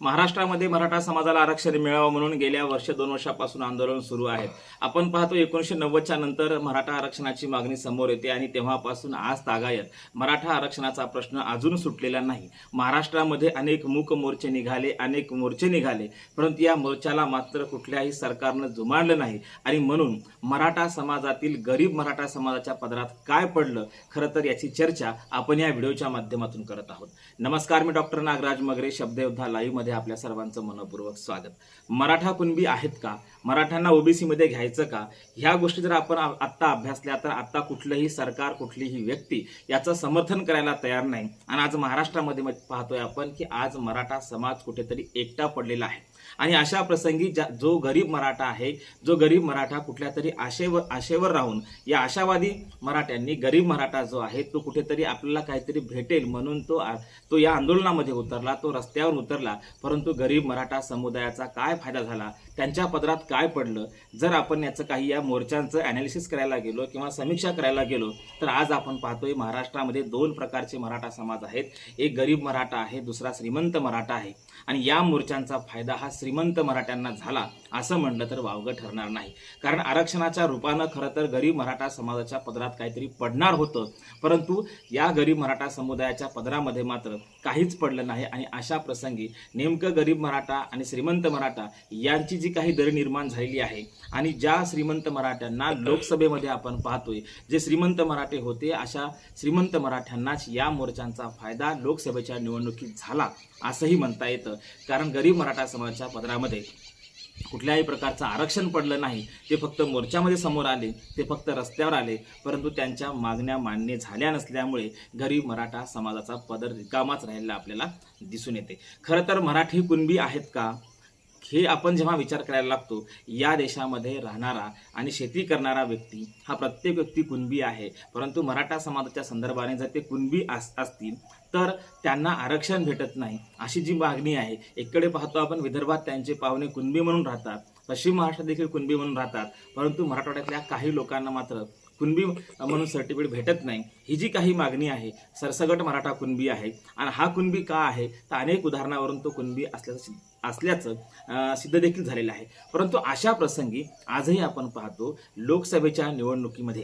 महाराष्ट्रामध्ये मराठा समाजाला आरक्षण मिळावं म्हणून गेल्या वर्ष दोन वर्षापासून आंदोलन सुरू आहे. आपण पाहतो एकोणीसशे नव्वदच्या नंतर मराठा आरक्षणाची मागणी समोर येते आणि तेव्हापासून आज तागायत. मराठा आरक्षणाचा प्रश्न अजून सुटलेला नाही. महाराष्ट्रामध्ये अनेक मूक मोर्चे निघाले अनेक मोर्चे निघाले परंतु या मोर्चाला मात्र कुठल्याही सरकारनं जुमानलं नाही. आणि म्हणून मराठा समाजातील गरीब मराठा समाजाच्या पदरात काय पडलं खरं तर याची चर्चा आपण या व्हिडिओच्या माध्यमातून करत आहोत. नमस्कार मी डॉक्टर नागराज मगरे शब्दयोद्धा लाईव्ह मध्ये आपल्या सर्वांचं मनपूर्वक स्वागत. मराठा कुणबी आहेत का? मराठ्यांना ओबीसीमध्ये घ्यायचं का? ह्या गोष्टी जर आपण आत्ता अभ्यासल्या तर आता कुठलंही सरकार कुठलीही व्यक्ती याचं समर्थन करायला तयार नाही. आणि आज महाराष्ट्रामध्ये पाहतोय आपण की आज मराठा समाज कुठेतरी एकटा पडलेला आहे. आणि अशा प्रसंगी ज्या जो गरीब मराठा आहे जो गरीब मराठा कुठल्या तरी आशेवर आशेवर राहून या आशावादी मराठ्यांनी गरीब मराठा जो आहे तो कुठेतरी आपल्याला काहीतरी भेटेल म्हणून तो आ- तो या आंदोलनामध्ये उतरला तो रस्त्यावर उतरला. परंतु गरीब मराठा समुदायाचा काय फायदा झाला? त्यांच्या पदरात काय पडलं? जर आपण याचं काही या मोर्चांचं ॲनालिसिस करायला गेलो किंवा समीक्षा करायला गेलो तर आज आपण पाहतोय महाराष्ट्रामध्ये दोन प्रकारचे मराठा समाज आहेत. एक गरीब मराठा आहे दुसरा श्रीमंत मराठा आहे. आणि या मोर्चांचा फायदा हा श्रीमंत मराठ्यांना झाला. असं म्हणलं तर वावगं ठरणार नाही. कारण आरक्षणाच्या रूपानं खरं तर गरीब मराठा समाजाच्या पदरात काहीतरी पडणार होतं. परंतु या गरीब मराठा समुदायाच्या पदरामध्ये मात्र काहीच पडलं नाही आणि अशा प्रसंगी नेमकं गरीब मराठा आणि श्रीमंत मराठा यांची जी काही दरी निर्माण झालेली आहे आणि ज्या श्रीमंत मराठ्यांना लोकसभेमध्ये आपण पाहतोय जे श्रीमंत मराठे होते अशा श्रीमंत मराठ्यांनाच या मोर्चांचा फायदा लोकसभेच्या निवडणुकीत झाला असंही म्हणता येतं. कारण गरीब मराठा समाजाच्या पदरामध्ये कुठल्याही प्रकारचं आरक्षण पडलं नाही. ते फक्त मोर्चामध्ये समोर आले ते फक्त रस्त्यावर आले परंतु त्यांच्या मागण्या मान्य झाल्या नसल्यामुळे गरीब मराठा समाजाचा पदर रिकामाच राहिलेला आपल्याला दिसून येते. खरं तर मराठी कुणबी आहेत का? हे आपण जेव्हा विचार करायला लागतो या देशामध्ये राहणारा आणि शेती करणारा व्यक्ती हा प्रत्येक व्यक्ती कुणबी आहे. परंतु मराठा समाजाच्या संदर्भाने जर ते कुणबी अस असतील तर त्यांना आरक्षण भेटत नाही. अशी जी मागणी आहे एकडे पाहतो आपण विदर्भात त्यांचे पाहुणे कुणबी म्हणून राहतात पश्चिम महाराष्ट्रात देखील कुणबी म्हणून राहतात परंतु मराठवाड्यातल्या काही लोकांना मात्र कुणबी म्हणून सर्टिफिकेट भेटत नाही. ही जी काही मागणी आहे सरसगट मराठा कुणबी आहे आणि हा कुणबी का आहे तर अनेक उदाहरणावरून तो कुणबी असल्याचं असल्याचं सिद्ध देखील झालेलं आहे. परंतु अशा प्रसंगी आजही आपण पाहतो लोकसभेच्या निवडणुकीमध्ये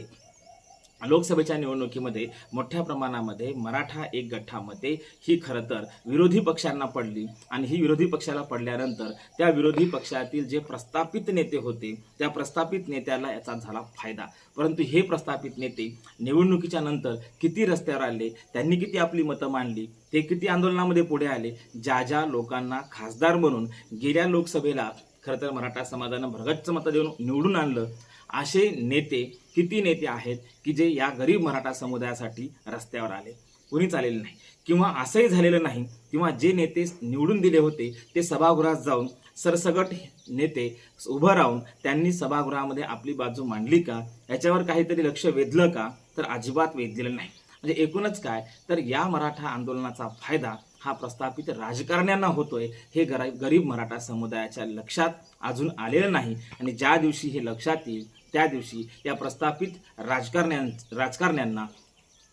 लोकसभेच्या निवडणुकीमध्ये मोठ्या प्रमाणामध्ये मराठा एक गठ्ठामध्ये ही खरं तर विरोधी पक्षांना पडली. आणि ही विरोधी पक्षाला पडल्यानंतर त्या विरोधी पक्षातील जे प्रस्थापित नेते होते त्या प्रस्थापित नेत्याला याचा झाला फायदा. परंतु हे प्रस्थापित नेते निवडणुकीच्या नंतर किती रस्त्यावर आले त्यांनी किती आपली मतं मांडली ते किती आंदोलनामध्ये पुढे आले ज्या ज्या लोकांना खासदार म्हणून गेल्या लोकसभेला खरं तर मराठा समाजानं भरगच्च मतं देऊन निवडून आणलं असे नेते किती नेते आहेत की जे या गरीब मराठा समुदायासाठी रस्त्यावर आले कोणीच आलेले नाही. किंवा असंही झालेलं नाही किंवा जे नेते निवडून दिले होते ते सभागृहात जाऊन सरसगट नेते उभं राहून त्यांनी सभागृहामध्ये आपली बाजू मांडली का? याच्यावर काहीतरी लक्ष वेधलं का? तर अजिबात वेधलेलं नाही. म्हणजे एकूणच काय? तर या मराठा आंदोलनाचा फायदा हा प्रस्थापित राजकारण्यांना होतोय. हे गरीब मराठा समुदायाच्या लक्षात अजून आलेलं नाही. आणि ज्या दिवशी हे लक्षात येईल त्या दिवशी या प्रस्थापित राजकारण्यां राजकारण्यांना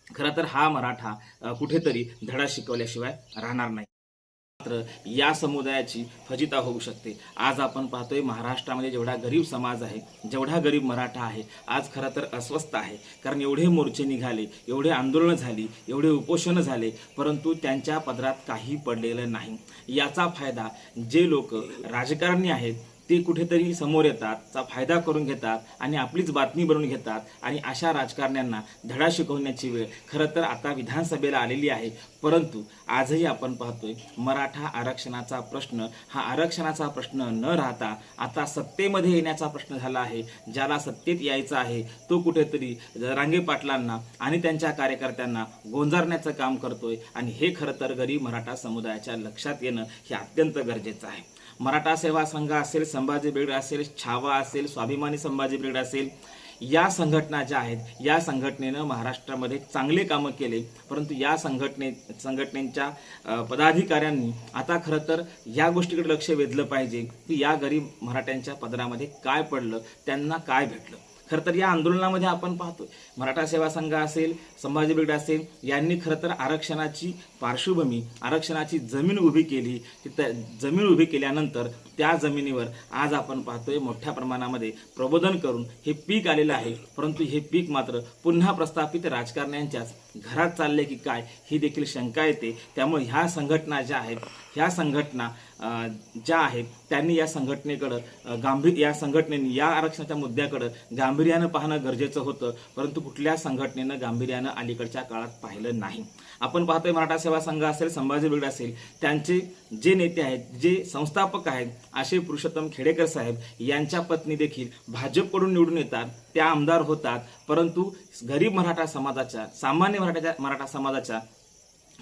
खरं तर हा मराठा कुठेतरी धडा शिकवल्याशिवाय राहणार नाही. मात्र या समुदायाची फजिता होऊ शकते. आज आपण पाहतोय महाराष्ट्रामध्ये जेवढा गरीब समाज आहे जेवढा गरीब मराठा आहे आज खरं तर अस्वस्थ आहे. कारण एवढे मोर्चे निघाले एवढे आंदोलनं झाली एवढे उपोषणं झाले परंतु त्यांच्या पदरात काही पडलेलं नाही. याचा फायदा जे लोक राजकारणी आहेत ते कुठेतरी समोर येतात चा फायदा करून घेतात आणि आपलीच बातमी बनवून घेतात. आणि अशा राजकारण्यांना धडा शिकवण्याची वेळ खरं तर आता विधानसभेला आलेली आहे. परंतु आजही आपण पाहतोय मराठा आरक्षणाचा प्रश्न हा आरक्षणाचा प्रश्न न राहता आता सत्तेमध्ये येण्याचा प्रश्न झाला आहे. ज्याला सत्तेत यायचा आहे तो कुठेतरी रांगे पाटलांना आणि त्यांच्या कार्यकर्त्यांना गोंजारण्याचं काम करतोय. आणि हे खरं तर गरीब मराठा समुदायाच्या लक्षात येणं हे अत्यंत गरजेचं आहे. मराठा सेवा संघ असेल संभाजी ब्रिगेड असेल छावा असेल स्वाभिमानी संभाजी ब्रिगेड असेल या संघटना ज्या आहेत या संघटनेनं महाराष्ट्रामध्ये चांगले कामं केले. परंतु या संघटने संघटनेच्या पदाधिकाऱ्यांनी आता खरं तर या गोष्टीकडे लक्ष वेधलं पाहिजे. की या गरीब मराठ्यांच्या पदरामध्ये काय पडलं त्यांना काय भेटलं? खरं तर या आंदोलनामध्ये आपण पाहतोय. मराठा सेवा संघ असेल संभाजी ब्रिगेड असेल यांनी खरं तर आरक्षणाची पार्श्वभूमी आरक्षणाची जमीन उभी केली. की त्या जमीन उभी केल्यानंतर त्या जमिनीवर आज आपण पाहतोय मोठ्या प्रमाणामध्ये प्रबोधन करून हे पीक आलेलं आहे. परंतु हे पीक मात्र पुन्हा प्रस्थापित राजकारण्यांच्याच घरात चालले की काय ही देखील शंका येते. त्यामुळे ह्या संघटना ज्या आहेत ह्या संघटना ज्या आहेत त्यांनी या संघटनेकडं गांभीर या संघटनेने या आरक्षणाच्या मुद्द्याकडं गांभीर्यानं पाहणं गरजेचं होतं परंतु कुठल्या संघटनेनं गांभीर्यानं अलीकडच्या काळात पाहिलं नाही. आपण पाहतोय मराठा सेवा संघ असेल संभाजी बिगडे असेल त्यांचे जे नेते आहेत जे संस्थापक आहेत असे पुरुषोत्तम खेडेकर साहेब यांच्या पत्नी देखील भाजपकडून निवडून येतात त्या आमदार होतात परंतु गरीब मराठा समाजाच्या सामान्य मराठाच्या मराठा समाजाच्या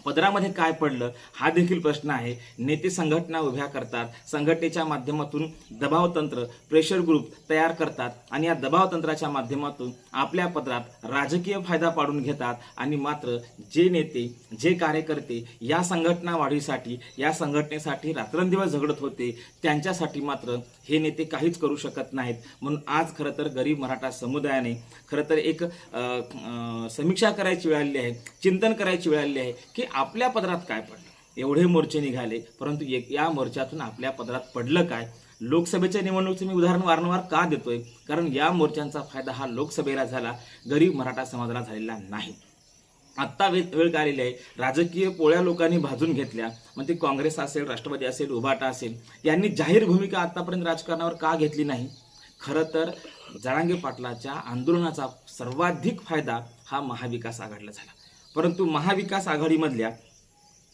पदरामध्ये काय पडलं हा देखील प्रश्न आहे. नेते संघटना उभ्या करतात संघटनेच्या माध्यमातून दबाव तंत्र प्रेशर ग्रुप तयार करतात आणि या दबाव तंत्राच्या माध्यमातून आपल्या पदरात राजकीय फायदा पाडून घेतात आणि मात्र जे नेते जे कार्यकर्ते या संघटना वाढीसाठी या संघटनेसाठी रात्रंदिवस झगडत होते त्यांच्यासाठी मात्र हे नेते काहीच करू शकत नाहीत. म्हणून आज खरं तर गरीब मराठा समुदायाने खरं तर एक समीक्षा करायची वेळ आलेली आहे चिंतन करायची वेळ आलेली आहे की आपल्या पदरात काय पडलं? एवढे मोर्चे निघाले परंतु एक या मोर्चातून आपल्या पदरात पडलं काय? लोकसभेच्या निवडणुकीचं मी उदाहरण वारंवार का देतोय? कारण या मोर्चांचा फायदा हा लोकसभेला झाला गरीब मराठा समाजाला झालेला नाही. आत्ता वेळ वेळ काय आलेली आहे. राजकीय पोळ्या लोकांनी भाजून घेतल्या. मग ते काँग्रेस असेल राष्ट्रवादी असेल उभाटा असेल यांनी जाहीर भूमिका आतापर्यंत राजकारणावर का घेतली नाही? खरं तर जरांगे पाटलाच्या आंदोलनाचा सर्वाधिक फायदा हा महाविकास आघाडीला झाला. परंतु महाविकास आघाडीमधल्या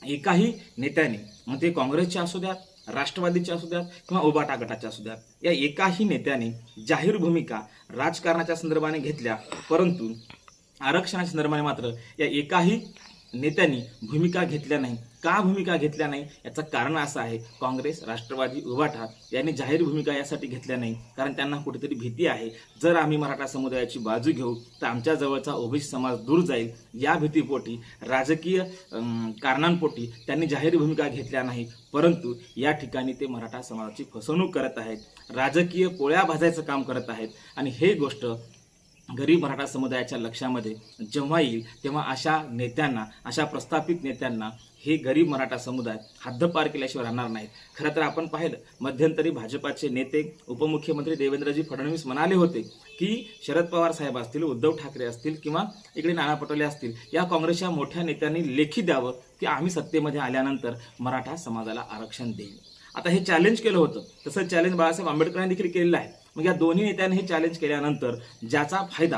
एकाही नेत्याने मग ते काँग्रेसचे असू द्यात राष्ट्रवादीचे असू द्यात किंवा उबाटा गटाचे असू द्यात या एकाही नेत्याने जाहीर भूमिका राजकारणाच्या संदर्भाने घेतल्या परंतु आरक्षणाच्या संदर्भाने मात्र या एकाही नेत्यांनी भूमिका घेतल्या नाही का भूमिका घेतल्या नाही याचं कारण असं आहे काँग्रेस राष्ट्रवादी उभाठा यांनी जाहीर भूमिका यासाठी घेतल्या नाही कारण त्यांना कुठेतरी भीती आहे. जर आम्ही मराठा समुदायाची बाजू घेऊ तर आमच्या जवळचा ओबीसी समाज दूर जाईल. या भीतीपोटी राजकीय कारणांपोटी त्यांनी जाहीर भूमिका घेतल्या नाही परंतु या ठिकाणी ते मराठा समाजाची फसवणूक करत आहेत. राजकीय पोळ्या भाजायचं काम करत आहेत. आणि हे गोष्ट गरीब मराठा समुदायाच्या लक्षामध्ये जेव्हा येईल तेव्हा अशा नेत्यांना अशा प्रस्थापित नेत्यांना हे गरीब मराठा समुदाय हद्दपार केल्याशिवाय राहणार नाहीत. खरं तर आपण पाहिलं मध्यंतरी भाजपाचे नेते उपमुख्यमंत्री देवेंद्रजी फडणवीस म्हणाले होते की शरद पवार साहेब असतील उद्धव ठाकरे असतील किंवा इकडे नाना पटोले असतील या काँग्रेसच्या मोठ्या नेत्यांनी लेखी द्यावं की आम्ही सत्तेमध्ये आल्यानंतर मराठा समाजाला आरक्षण देईल. आता हे चॅलेंज केलं होतं. तसं चॅलेंज बाळासाहेब आंबेडकरांनी देखील केलेलं आहे. मग या दोन्ही नेत्यांनी हे चॅलेंज केल्यानंतर ज्याचा फायदा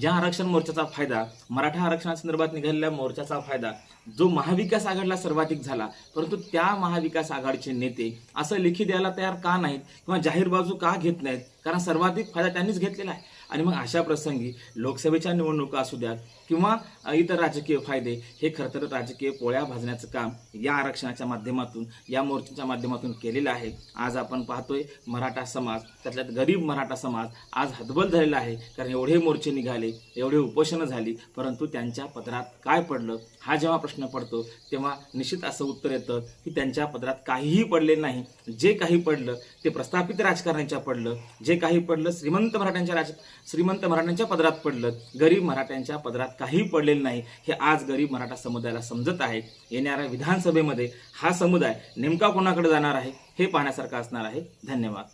ज्या आरक्षण मोर्चाचा फायदा मराठा आरक्षणासंदर्भात निघालेल्या मोर्चाचा फायदा जो महाविकास आघाडीला सर्वाधिक झाला परंतु त्या महाविकास आघाडीचे नेते असं लेखी द्यायला तयार का नाहीत किंवा जाहीर बाजू का घेत नाहीत? कारण सर्वाधिक फायदा त्यांनीच घेतलेला आहे. आणि मग अशा प्रसंगी लोकसभेच्या निवडणुका असू द्यात किंवा इतर राजकीय फायदे हे खरं तर राजकीय पोळ्या भाजण्याचं काम या आरक्षणाच्या माध्यमातून या मोर्चाच्या माध्यमातून केलेलं आहे. आज आपण पाहतोय मराठा समाज त्यातल्यात गरीब मराठा समाज आज हतबल झालेला आहे. कारण एवढे मोर्चे निघाले एवढे उपोषणं झाली परंतु त्यांच्या पदरात काय पडलं हा जेव्हा प्रश्न पडतो तेव्हा निश्चित असं उत्तर येतं की त्यांच्या पदरात काहीही पडले नाही. जे काही पडलं ते प्रस्थापित राजकारण्यांच्या पडलं. जे काही पडलं श्रीमंत मराठ्यांच्या राज श्रीमंत मराठ्यांच्या पदरात पडलं. गरीब मराठ्यांच्या पदरात काही पडलेलं नाही. हे आज गरीब मराठा समुदायाला समजत आहे. येणाऱ्या विधानसभेमध्ये हा समुदाय नेमका कोणाकडे जाणार आहे हे पाहण्यासारखं असणार आहे. धन्यवाद.